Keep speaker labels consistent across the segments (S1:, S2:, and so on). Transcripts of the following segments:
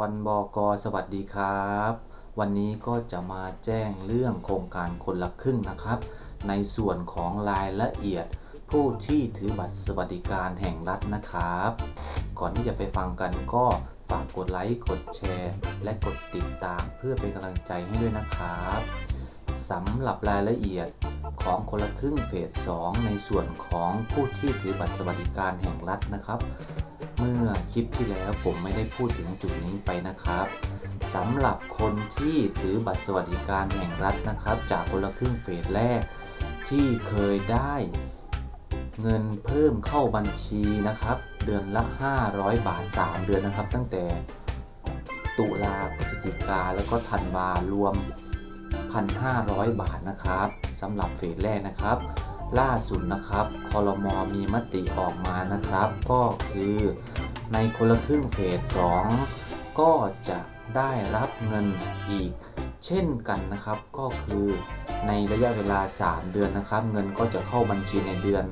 S1: วันบอกสวัสดีครับ วันนี้ก็จะมาแจ้งเรื่องโครงการคนละครึ่งนะครับ ในส่วนของรายละเอียด ผู้ที่ถือบัตรสวัสดิการแห่งรัฐนะครับ ก่อนที่จะไปฟังกันก็ฝากกดไลค์กดแชร์ และกดติดตามเพื่อเป็นกำลังใจให้ด้วยนะครับสำหรับรายละเอียดของคนละครึ่งเฟส 2 ในส่วนของผู้ที่ถือบัตรสวัสดิการแห่งรัฐนะครับ เมื่อคลิปที่แล้วผมไม่ได้พูดถึงจุดนี้ไปนะครับสำหรับคนที่ถือบัตรสวัสดิการแห่งรัฐนะครับ จากคนละครึ่งเฟสแรก ที่เคยได้เงินเพิ่มเข้าบัญชีนะครับ เดือนละ 500 บาท 3 เดือนนะครับ ตั้งแต่ตุลาพฤศจิกาแล้วก็ธันวารวม 1,500 บาทนะครับสำหรับเฟสแรกนะครับ ล่าสุดนะครับคอรมอมีมติออกมานะครับ ก็คือในคนละครึ่งเฟส 2 ก็จะได้รับเงินอีก เช่นกันนะครับ ก็คือในระยะเวลา 3 เดือนนะครับ เงินก็จะเข้าบัญชีในเดือน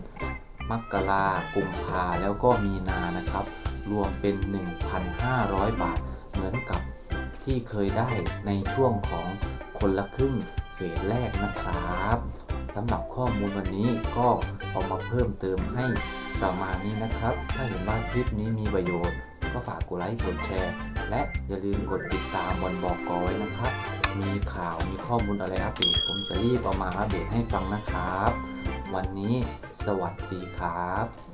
S1: มกรากุมภาแล้วก็มีนานะครับ รวมเป็น 1,500 บาท เหมือนกับที่เคยได้ในช่วงของ คนละครึ่งเฟสแรกนะครับสำหรับข้อมูลวันนี้ก็เอามาเพิ่มเติมให้ประมาณนี้นะครับ ถ้าเห็นว่าคลิปนี้มีประโยชน์ ก็ฝากกดไลค์กดแชร์ และอย่าลืมกดติดตามวันบอกกอไว้นะครับ มีข่าวมีข้อมูลอะไรอัปเดตผมจะรีบเอามาอัปเดตให้ฟังนะครับ วันนี้สวัสดีครับ